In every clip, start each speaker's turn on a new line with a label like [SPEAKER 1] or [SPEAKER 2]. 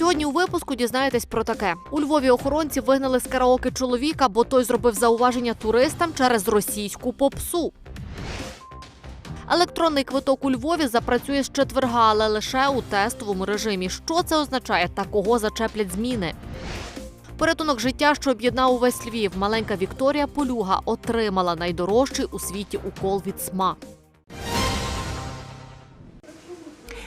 [SPEAKER 1] Сьогодні у випуску дізнаєтесь про таке: у Львові охоронці вигнали з караоке чоловіка, бо той зробив зауваження туристам через російську попсу. Електронний квиток у Львові запрацює з четверга, але лише у тестовому режимі. Що це означає та кого зачеплять зміни? Порятунок життя, що об'єднав увесь Львів. Маленька Вікторія Полюга отримала найдорожчий у світі укол від СМА.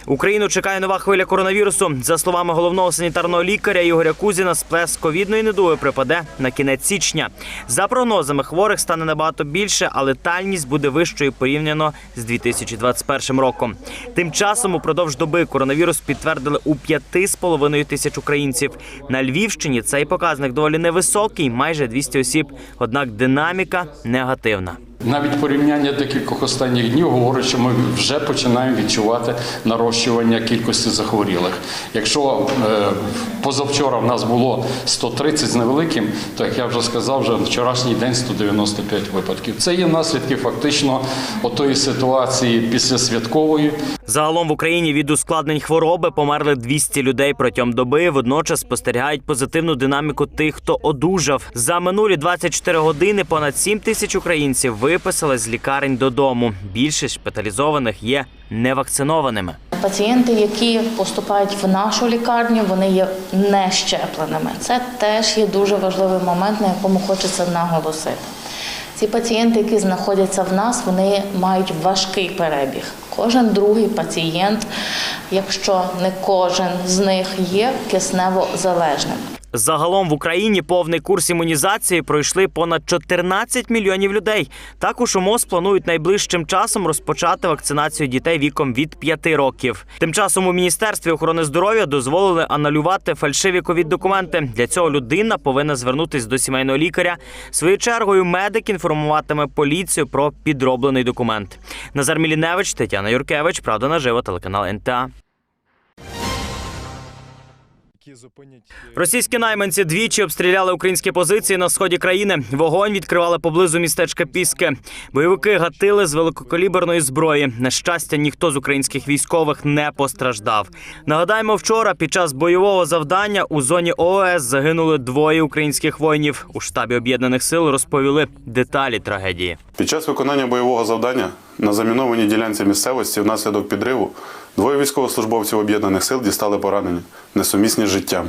[SPEAKER 2] Україну чекає нова хвиля коронавірусу. За словами головного санітарного лікаря Ігоря Кузіна, сплеск ковідної недуги припаде на кінець січня. За прогнозами, хворих стане набагато більше, а летальність буде вищою порівняно з 2021 роком. Тим часом упродовж доби коронавірус підтвердили у 5,5 тисяч українців. На Львівщині цей показник доволі невисокий, майже 200 осіб. Однак динаміка негативна.
[SPEAKER 3] Навіть порівняння декількох останніх днів говорить, що ми вже починаємо відчувати нарощування кількості захворілих. Якщо е, позавчора в нас було 130 з невеликим, то як я вже сказав, вже вчорашній день 195 випадків. Це є наслідки фактично отої ситуації післясвяткової.
[SPEAKER 2] Загалом в Україні від ускладнень хвороби померли 200 людей протягом доби. Водночас спостерігають позитивну динаміку тих, хто одужав. За минулі 24 години понад 7 тисяч українців виписали з лікарень додому. Більшість шпиталізованих є невакцинованими.
[SPEAKER 4] Пацієнти, які поступають в нашу лікарню, вони є не щепленими. Це теж є дуже важливий момент, на якому хочеться наголосити. Ці пацієнти, які знаходяться в нас, вони мають важкий перебіг. Кожен другий пацієнт, якщо не кожен з них є киснево залежним.
[SPEAKER 2] Загалом в Україні повний курс імунізації пройшли понад 14 мільйонів людей. Також у МОЗ планують найближчим часом розпочати вакцинацію дітей віком від 5 років. Тим часом у міністерстві охорони здоров'я дозволили анулювати фальшиві ковід-документи. Для цього людина повинна звернутись до сімейного лікаря. Своєю чергою медик інформуватиме поліцію про підроблений документ. Назар Міліневич, Тетяна Юркевич, правда наживо, телеканал НТА. Російські найманці двічі обстріляли українські позиції на сході країни. Вогонь відкривали поблизу містечка Піски. Бойовики гатили з великокаліберної зброї. На щастя, ніхто з українських військових не постраждав. Нагадаємо, вчора під час бойового завдання у зоні ООС загинули двоє українських воїнів. У штабі об'єднаних сил розповіли деталі трагедії.
[SPEAKER 5] Під час виконання бойового завдання на замінованій ділянці місцевості внаслідок підриву двоє військовослужбовців об'єднаних сил дістали поранення, несумісні з життям.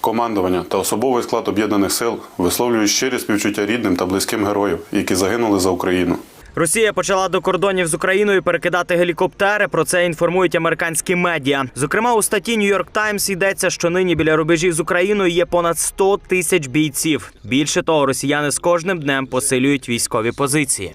[SPEAKER 5] Командування та особовий склад об'єднаних сил висловлюють щирі співчуття рідним та близьким героїв, які загинули за Україну.
[SPEAKER 2] Росія почала до кордонів з Україною перекидати гелікоптери. Про це інформують американські медіа. Зокрема, у статті York Times йдеться, що нині біля рубежів з Україною є понад 100 тисяч бійців. Більше того, росіяни з кожним днем посилюють військові позиції.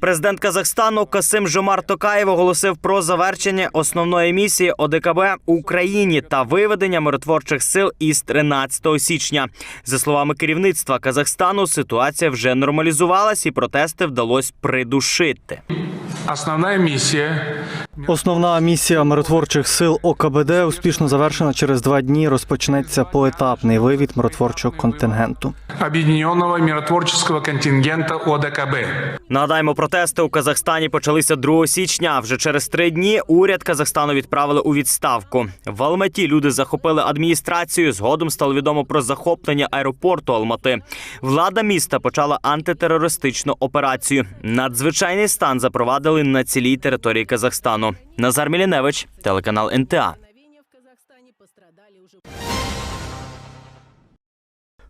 [SPEAKER 2] Президент Казахстану Касим Жомар Токаєв оголосив про завершення основної місії ОДКБ Україні та виведення миротворчих сил із 13 січня. За словами керівництва Казахстану, ситуація вже нормалізувалась і протести вдалося придушити.
[SPEAKER 6] Основная миссия
[SPEAKER 7] Основна місія миротворчих сил ОКБД успішно завершена через два дні. Розпочнеться поетапний вивід миротворчого контингенту.
[SPEAKER 6] Объединенного миротворческого контингента ОДКБ.
[SPEAKER 2] Нагадаємо, протести у Казахстані почалися 2 січня. Вже через три дні уряд Казахстану відправили у відставку. В Алматі люди захопили адміністрацію. Згодом стало відомо про захоплення аеропорту Алмати. Влада міста почала антитерористичну операцію. Надзвичайний стан запровадили на цілій території Казахстану. Назар Міліневич, телеканал НТА.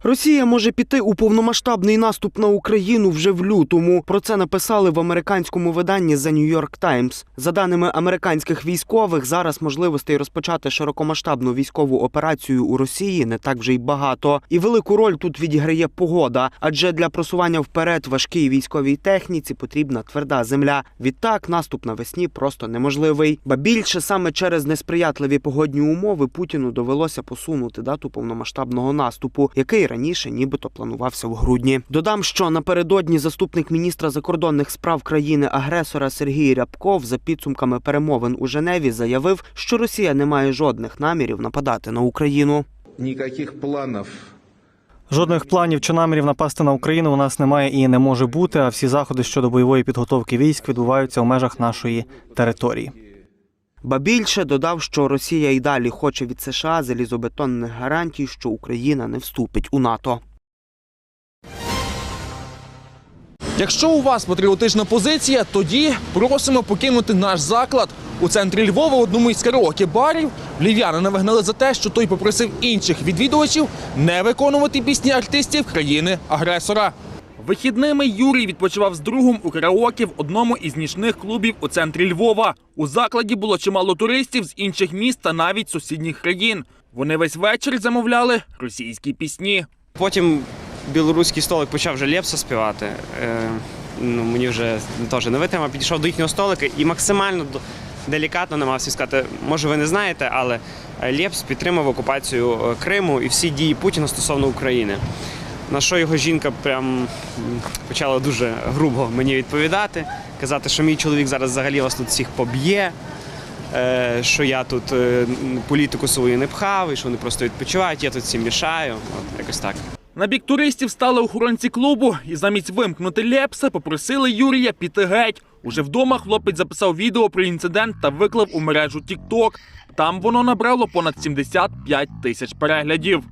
[SPEAKER 8] Росія може піти у повномасштабний наступ на Україну вже в лютому. Про це написали в американському виданні The New York Times. За даними американських військових, зараз можливостей розпочати широкомасштабну військову операцію у Росії не так вже й багато. І велику роль тут відіграє погода, адже для просування вперед важкій військовій техніці потрібна тверда земля. Відтак наступ навесні просто неможливий. Ба більше саме через несприятливі погодні умови Путіну довелося посунути дату повномасштабного наступу, який раніше нібито планувався в грудні. Додам, що напередодні заступник міністра закордонних справ країни-агресора Сергій Рябков за підсумками перемовин у Женеві заявив, що Росія не має жодних намірів нападати на Україну.
[SPEAKER 9] Никаких планов
[SPEAKER 7] Жодних планів чи намірів напасти на Україну у нас немає і не може бути. А всі заходи щодо бойової підготовки військ відбуваються у межах нашої території.
[SPEAKER 8] Ба більше додав, що Росія і далі хоче від США залізобетонних гарантій, що Україна не вступить у НАТО.
[SPEAKER 9] Якщо у вас патріотична позиція, тоді просимо покинути наш заклад. У центрі Львова одному із караоке барів львів'янина вигнали за те, що той попросив інших відвідувачів не виконувати пісні артистів країни-агресора. Вихідними Юрій відпочивав з другом у караоке в одному із нічних клубів у центрі Львова. У закладі було чимало туристів з інших міст та навіть сусідніх країн. Вони весь вечір замовляли російські пісні.
[SPEAKER 10] Потім білоруський столик почав вже Лепса співати. Е, ну, мені вже теж не витримав. Підійшов до їхнього столика і максимально делікатно намагався сказати, може ви не знаєте, але Лепс підтримав окупацію е, Криму і всі дії Путіна стосовно України. На що його жінка прям почала дуже грубо мені відповідати, казати, що мій чоловік зараз взагалі вас тут всіх поб'є, е, що я тут е, політику свою не пхав, і що вони просто відпочивають, я тут всім мішаю. От якось так.
[SPEAKER 9] На бік туристів стали охоронці клубу і замість вимкнути Лепса попросили Юрія піти геть. Уже вдома хлопець записав відео про інцидент та виклав у мережу TikTok. Там воно набрало понад 75 тисяч переглядів.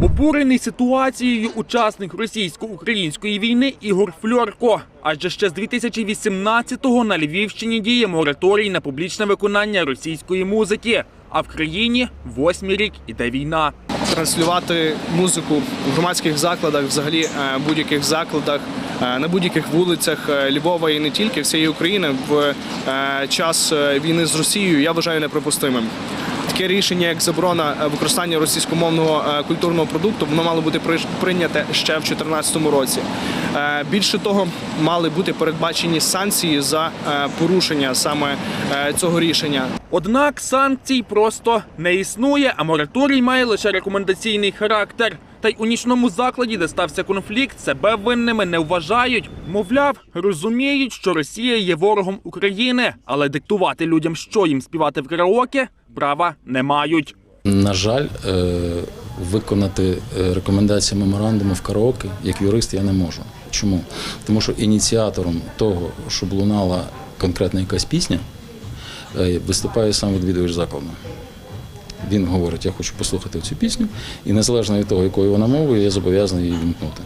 [SPEAKER 9] Обурений ситуацією учасник російсько-української війни Ігор Фльорко. Адже ще з 2018-го на Львівщині діє мораторій на публічне виконання російської музики. А в країні восьмий рік іде війна.
[SPEAKER 11] транслювати музику в громадських закладах, взагалі е, будь-яких закладах, е, на будь-яких вулицях е, Львова і не тільки всієї України в час війни з Росією я вважаю неприпустимим. Таке рішення, як заборона е, використання російськомовного е, культурного продукту, воно мало бути прийняте ще в 2014 році. Е, Більше того, мали бути передбачені санкції за порушення саме цього рішення.
[SPEAKER 9] Однак санкцій просто не існує, а мораторій має лише рекомендаційний характер. Та й у нічному закладі, де стався конфлікт, себе винними не вважають. Мовляв, розуміють, що Росія є ворогом України, але диктувати людям, що їм співати в караоке, права не мають.
[SPEAKER 12] На жаль, е, виконати е, рекомендації меморандуму в караоке як юрист я не можу. Чому? Тому що ініціатором того, щоб лунала конкретна якась пісня, е, виступає сам відвідувач закладу. Він говорить, я хочу послухати цю пісню, і незалежно від того, якою вона мовою, я зобов'язаний її вімкнути.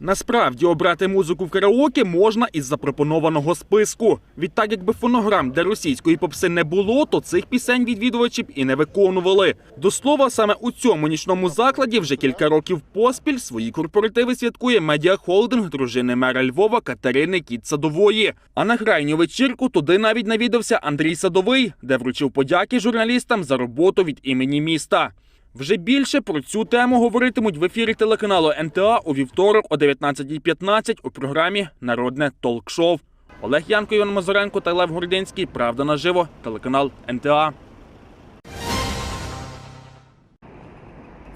[SPEAKER 9] Насправді обрати музику в караоке можна із запропонованого списку. Відтак, якби фонограм для російської попси не було, то цих пісень відвідувачі б і не виконували. До слова, саме у цьому нічному закладі вже кілька років поспіль свої корпоративи святкує медіахолдинг дружини мера Львова Катерини Кіт Садової. А на крайню вечірку туди навіть навідався Андрій Садовий, де вручив подяки журналістам за роботу від імені міста. Вже більше про цю тему говоритимуть в ефірі телеканалу НТА у вівторок о 19.15 у програмі Народне толк-шоу. Олег Янко, Іван Мазуренко та Лев Гординський. Правда наживо. Телеканал НТА.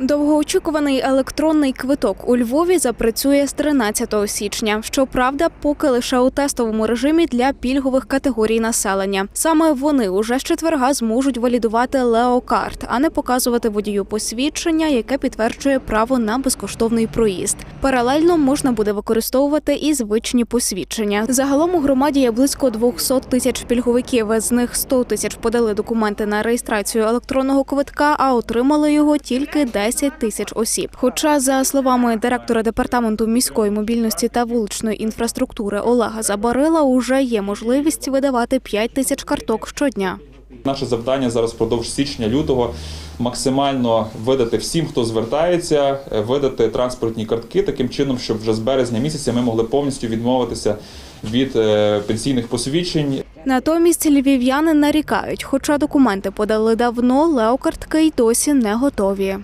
[SPEAKER 13] Довгоочікуваний електронний квиток у Львові запрацює з 13 січня. Щоправда, поки лише у тестовому режимі для пільгових категорій населення. Саме вони уже з четверга зможуть валідувати леокарт, а не показувати водію посвідчення, яке підтверджує право на безкоштовний проїзд. Паралельно можна буде використовувати і звичні посвідчення. Загалом у громаді є близько 200 тисяч пільговиків. З них 100 тисяч подали документи на реєстрацію електронного квитка, а отримали його тільки 10 тисяч осіб. Хоча, за словами директора департаменту міської мобільності та вуличної інфраструктури Олега Забарила, уже є можливість видавати 5 тисяч карток щодня.
[SPEAKER 14] Наше завдання зараз впродовж січня-лютого максимально видати всім, хто звертається, е, видати транспортні картки таким чином, щоб вже з березня місяця ми могли повністю відмовитися від е, пенсійних посвідчень.
[SPEAKER 13] Натомість львів'яни нарікають, хоча документи подали давно, леокартки й досі не готові.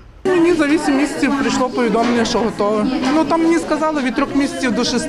[SPEAKER 15] Мені за 8 місяців прийшло повідомлення, що готове. Ну там мені сказали від 3 місяців до 6.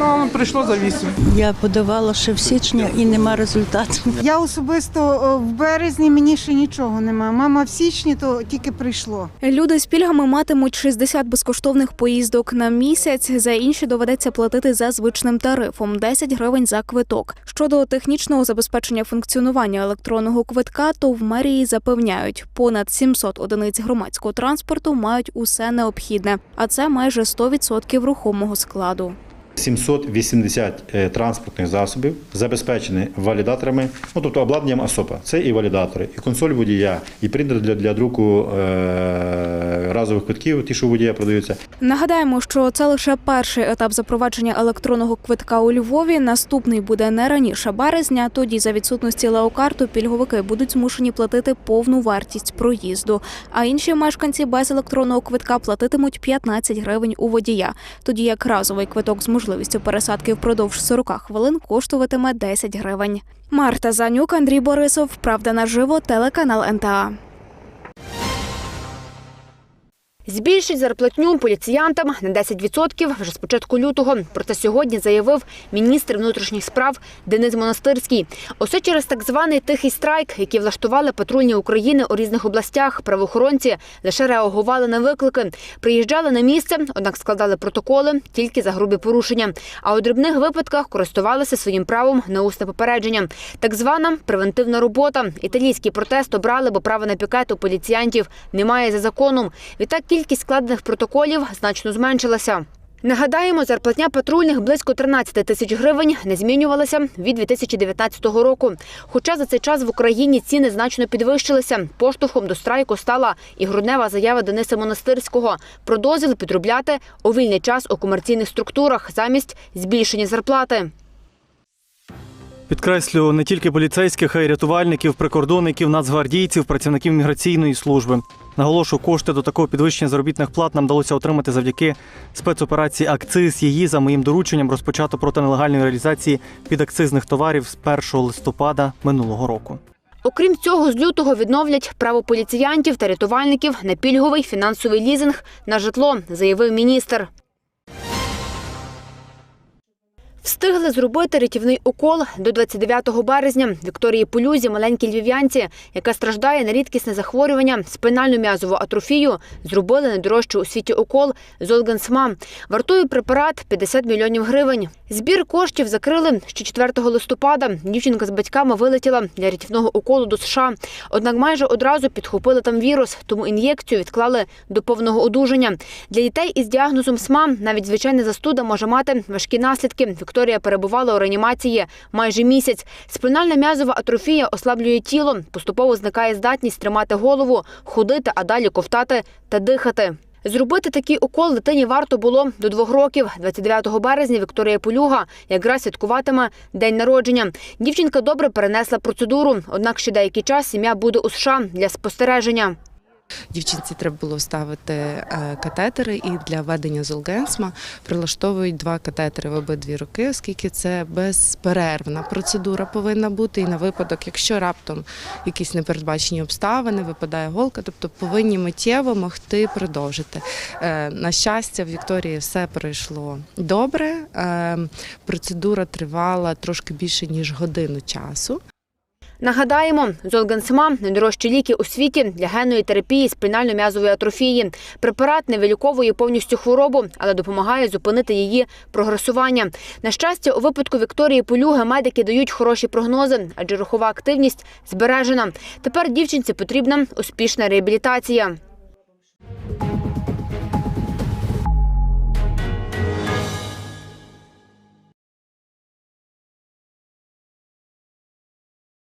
[SPEAKER 15] Ну, прийшло за 8.
[SPEAKER 16] Я подавала ще в січні і нема результатів.
[SPEAKER 17] Я особисто в березні мені ще нічого немає. Мама в січні то тільки прийшло.
[SPEAKER 13] Люди з пільгами матимуть 60 безкоштовних поїздок на місяць. За інші доведеться платити за звичним тарифом 10 гривень за квиток. Щодо технічного забезпечення функціонування електронного квитка, то в мерії запевняють, понад 700 одиниць громадського транспорту мають усе необхідне, а це майже 100% рухомого складу.
[SPEAKER 18] 780 е, транспортних засобів забезпечені валідаторами, ну тобто обладнанням АСОПа. Це і валідатори, і консоль водія, і принтер для, для друку е, разових квитків, ті, що водія продаються.
[SPEAKER 13] Нагадаємо, що це лише перший етап запровадження електронного квитка у Львові. Наступний буде не раніше березня. Тоді за відсутності леокарту пільговики будуть змушені платити повну вартість проїзду. А інші мешканці без електронного квитка платитимуть 15 гривень у водія. Тоді як разовий квиток з пересадки впродовж 40 хвилин коштуватиме 10 гривень. Марта Занюк, Андрій Борисов. Правда наживо. Телеканал НТА.
[SPEAKER 19] Збільшить зарплатню поліціянтам на 10% вже з початку лютого. Про це сьогодні заявив міністр внутрішніх справ Денис Монастирський. Усе через так званий тихий страйк, який влаштували патрульні України у різних областях. Правоохоронці лише реагували на виклики, приїжджали на місце, однак складали протоколи тільки за грубі порушення. А у дрібних випадках користувалися своїм правом на усне попередження. Так звана превентивна робота. Італійський протест обрали, бо право на пікет у поліціянтів немає за законом. Відтак кількість складених протоколів значно зменшилася. Нагадаємо, зарплатня патрульних близько 13 тисяч гривень не змінювалася від 2019 року. Хоча за цей час в Україні ціни значно підвищилися. Поштовхом до страйку стала і груднева заява Дениса Монастирського про дозвіл підробляти у вільний час у комерційних структурах замість збільшення зарплати.
[SPEAKER 7] Підкреслю не тільки поліцейських, а й рятувальників, прикордонників, нацгвардійців, працівників міграційної служби. Наголошую, кошти до такого підвищення заробітних плат нам вдалося отримати завдяки спецоперації Акциз. Її за моїм дорученням розпочато проти нелегальної реалізації підакцизних товарів з 1 листопада минулого року.
[SPEAKER 19] Окрім цього, з лютого відновлять право поліціянтів та рятувальників на пільговий фінансовий лізинг на житло, заявив міністр. Встигли зробити рятівний укол до 29 березня Вікторії Полюзі, маленькій львів'янці, яка страждає на рідкісне захворювання, спинальну м'язову атрофію, зробили найдорожчий у світі укол Золгенсма. Вартує препарат 50 мільйонів гривень. Збір коштів закрили ще 4 листопада. Дівчинка з батьками вилетіла для рятівного уколу до США. Однак майже одразу підхопили там вірус, тому ін'єкцію відклали до повного одужання. Для дітей із діагнозом СМА навіть звичайна застуда може мати важкі наслідки. Вікторія перебувала у реанімації майже місяць. Спинальна м'язова атрофія ослаблює тіло, поступово зникає здатність тримати голову, ходити, а далі ковтати та дихати. Зробити такий укол дитині варто було до двох років. 29 березня Вікторія Полюга якраз святкуватиме день народження. Дівчинка добре перенесла процедуру, однак ще деякий час сім'я буде у США для спостереження.
[SPEAKER 20] Дівчинці треба було ставити е, катетери, і для введення золгенсма прилаштовують два катетери в обидві руки, оскільки це безперервна процедура повинна бути. І на випадок, якщо раптом якісь непередбачені обставини, випадає голка, тобто повинні миттєво могти продовжити. Е, На щастя, в Вікторії все пройшло добре. Е, Процедура тривала трошки більше ніж годину часу.
[SPEAKER 19] Нагадаємо, Золгенсма – найдорожчі ліки у світі для генної терапії спинально-м'язової атрофії. Препарат не виліковує повністю хворобу, але допомагає зупинити її прогресування. На щастя, у випадку Вікторії Полюги медики дають хороші прогнози, адже рухова активність збережена. Тепер дівчинці потрібна успішна реабілітація.